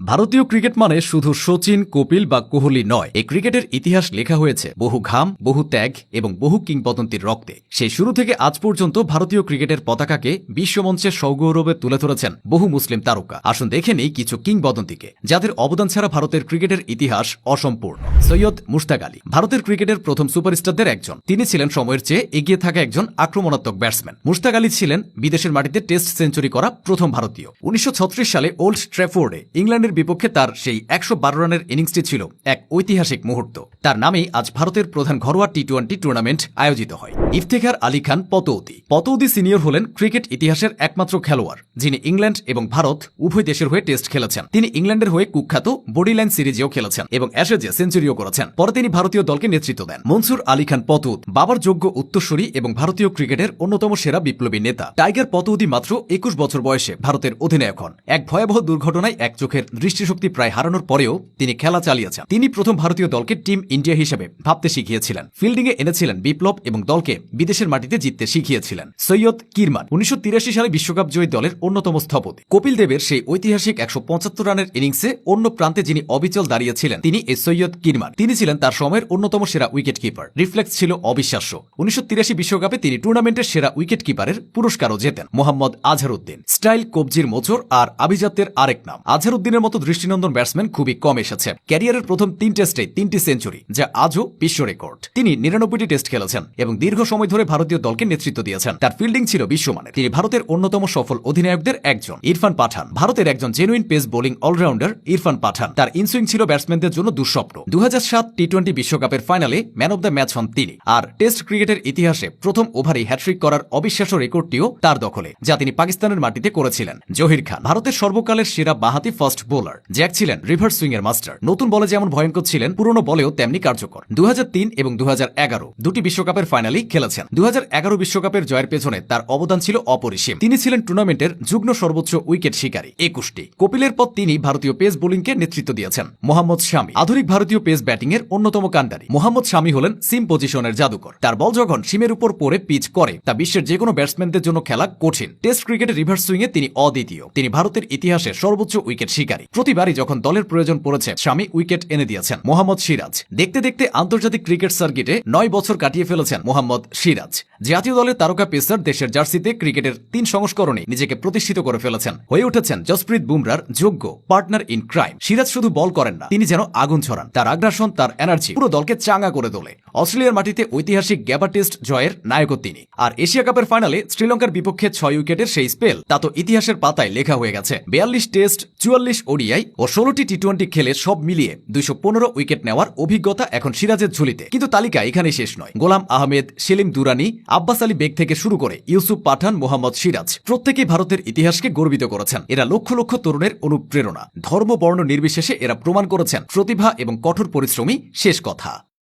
ভারতীয় ক্রিকেট মানে শুধু সচিন কপিল বা কোহলি নয়। এই ক্রিকেটের ইতিহাস লেখা হয়েছে বহু ঘাম, বহু ত্যাগ এবং বহু কিংবদন্তির রক্তে। সেই শুরু থেকে আজ পর্যন্ত ভারতীয় ক্রিকেটের পতাকাকে বিশ্বমঞ্চে সগৌরবে তুলে ধরেছেন বহু মুসলিম তারকা। আসুন দেখে নেই কিছু কিংবদন্তিকে, যাদের অবদান ছাড়া ভারতের ক্রিকেটের ইতিহাস অসম্পূর্ণ। সৈয়দ মুশতাক আলী, ভারতের ক্রিকেটের প্রথম সুপারস্টারদের একজন। তিনি ছিলেন সময়ের চেয়ে এগিয়ে থাকা একজন আক্রমণাত্মক ব্যাটসম্যান। মুশতাক আলী ছিলেন বিদেশের মাটিতে টেস্ট সেঞ্চুরি করা প্রথম ভারতীয়। উনিশশো ছত্রিশ সালে ওল্ড ট্র্যাফোর্ডে ইংল্যান্ডের বিপক্ষে তার সেই একশো বারো রানের ইনিংসটি ছিল এক ঐতিহাসিক মুহূর্ত। তার নামেই আজ ভারতের প্রধান ঘরোয়া টি টোয়েন্টি টুর্নামেন্ট আয়োজিত হয়। ইফতেখার আলী খান পতৌদি। পতৌদি সিনিয়র হলেন ক্রিকেট ইতিহাসের একমাত্র খেলোয়াড়, যিনি ইংল্যান্ড এবং ভারত উভয় দেশের হয়ে টেস্ট খেলেছেন। তিনি ইংল্যান্ডের হয়ে কুখ্যাত বডিলাইন সিরিজেও খেলেছেন এবং অ্যাশেজে সেঞ্চুরিও করেছেন। পরে তিনি ভারতীয় দলকে নেতৃত্ব দেন। মনসুর আলী খান পতৌদ বাবার যোগ্য উত্তরসূরি এবং ভারতীয় ক্রিকেটের অন্যতম সেরা বিপ্লবী নেতা। টাইগার পতৌদি মাত্র একুশ বছর বয়সে ভারতের অধিনায়ক হন। এক ভয়াবহ দুর্ঘটনায় এক চোখের দৃষ্টিশক্তি প্রায় হারানোর পরেও তিনি খেলা চালিয়েছেন। তিনি প্রথম ভারতীয় দলকে টিম ইন্ডিয়া হিসেবে ভাবতে শিখিয়েছিলেন। ফিল্ডিংয়ে এনেছিলেন বিপ্লব এবং দলকে বিদেশের মাটিতে জিততে শিখিয়েছিলেন। সৈয়দ কিরমান, উনিশশো তিরাশি সালে বিশ্বকাপ জয়ী দলের অন্যতম স্থপতি। কপিল দেবের সেই ঐতিহাসিক একশো রানের ইনিংসে অন্য প্রান্তে যিনি অবিচল দাঁড়িয়েছিলেন, তিনি এ সৈয়দ কিরমান। তিনি ছিলেন তার সময়ের অন্যতম সেরা উইকেট কিপার রিফ্লেক্স ছিল অবিশ্বাস্য। উনিশশো বিশ্বকাপে তিনি টুর্নামেন্টের সেরা উইকেট কিপারের পুরস্কারও জেতেন, মোহাম্মদ আজহারউদ্দিন। স্টাইল কবজির মোচর আর আভিজাত্যের আরেক নাম। আজহারউদ্দিনের মতো দৃষ্টিনন্দন ব্যাটসম্যান খুবই কম এসেছে। ক্যারিয়ারের প্রথম তিন টেস্টে তিনটি সেঞ্চুরি, যা আজও বিশ্ব রেকর্ড। তিনি নিরানব্বইটি টেস্ট খেলেছেন এবং দীর্ঘ সময় ধরে ভারতীয় দলকে নেতৃত্ব দিয়েছেন। তার ফিল্ডিং ছিল বিশ্বমানের। তিনি ভারতের অন্যতম সফল অধিনায়কদের একজন, ইরফান পাঠান। ভারতের একজন genuine pace bowling all rounder Irfan Pathan. তার ইনসুইং ছিল ব্যাটসম্যানদের জন্য দুঃস্বপ্ন। দু টি টোয়েন্টি বিশ্বকাপের ফাইনালে ম্যান অব দ্য ম্যাচ হন তিনি। আর টেস্ট ক্রিকেটের ইতিহাসে প্রথম ওভারেই হ্যাট্রিক করার অবিশ্বাস্য রেকর্ডটিও তার দখলে, যা তিনি পাকিস্তানের মাটিতে করেছিলেন। জহির খান, ভারতের সর্বকালের সেরা বাহাতি ফাস্ট বোলার জ্যাক ছিলেন রিভার্স সুইং এর মাস্টার নতুন বলে যেমন ভয়ঙ্কর ছিলেন, পুরনো বলেও তেমনি কার্যকর। দু হাজার তিন এবং দু হাজার এগারো দুটি বিশ্বকাপের ফাইনালেই খেলেছেন। দু বিশ্বকাপের জয়ের পেছনে তার অবদান ছিল অপরিসীম। তিনি ছিলেন টুর্নামেন্টের যুগ্ম সর্বোচ্চ উইকেট শিকারী। একুশটি। কপিলের পর তিনি ভারতীয় পেস বোলিংকে নেতৃত্ব দিয়েছেন। মোহাম্মদ শামি। আধুনিক ভারতীয় পেস ব্যাটিং এর অন্যতম কান্ডারি মোহাম্মদ শামি হলেন সিম পজিশনের জাদুকর। তার বল যখন সিমের উপর পড়ে পিচ করে, তা বিশ্বের যে কোনো ব্যাটসম্যানদের জন্য খেলা কঠিন। টেস্ট ক্রিকেটের রিভার্স সুইংয়ে তিনি অদ্বিতীয়। তিনি ভারতের ইতিহাসে সর্বোচ্চ উইকেট শিকারী। প্রতিবারই যখন দলের প্রয়োজন পড়েছে স্বামী উইকেট এনে দিয়েছেন মোহাম্মদ সিরাজ। দেখতে দেখতে আন্তর্জাতিক ক্রিকেট সার্কিটে নয় বছর কাটিয়ে ফেলেছেন মোহাম্মদ সিরাজ। জাতীয় দলের তারকা পেসার দেশের জার্সিতে ক্রিকেটের তিন সংস্করণে নিজেকে প্রতিষ্ঠিত করে ফেলেছেন। হয়ে উঠেছেন জসপ্রীত বুমরার যোগ্য পার্টনার ইন ক্রাইম। সিরাজ শুধু বল করেন না, তিনি যেন আগুন ছড়ান। তার আগ্রাসন, তার এনার্জি পুরো দলকে চাঙ্গা করে তোলে। অস্ট্রেলিয়ার মাটিতে ঐতিহাসিক গ্যাবা টেস্ট জয়ের নায়কও তিনি। আর এশিয়া কাপের ফাইনালে শ্রীলঙ্কার বিপক্ষে ছয় উইকেটের সেই স্পেল, তা তো ইতিহাসের পাতায় লেখা হয়ে গেছে। বিয়াল্লিশ টেস্ট, চুয়াল্লিশ ওডিআই ও ষোলোটি টি টোয়েন্টি খেলে সব মিলিয়ে দুইশো পনেরো উইকেট নেওয়ার অভিজ্ঞতা এখন সিরাজের ঝুলিতে। কিন্তু তালিকা এখানেই শেষ নয়। গোলাম আহমেদ, সেলিম দুরানি আব্বাস আলী বেগ থেকে শুরু করে ইউসুফ পাঠান, মোহাম্মদ সিরাজ প্রত্যেকেই ভারতের ইতিহাসকে গর্বিত করেছেন। এরা লক্ষ লক্ষ তরুণের অনুপ্রেরণা। ধর্ম, বর্ণ নির্বিশেষে এরা প্রমাণ করেছেন। প্রতিভা এবং কঠোর পরিশ্রমী শেষ কথা।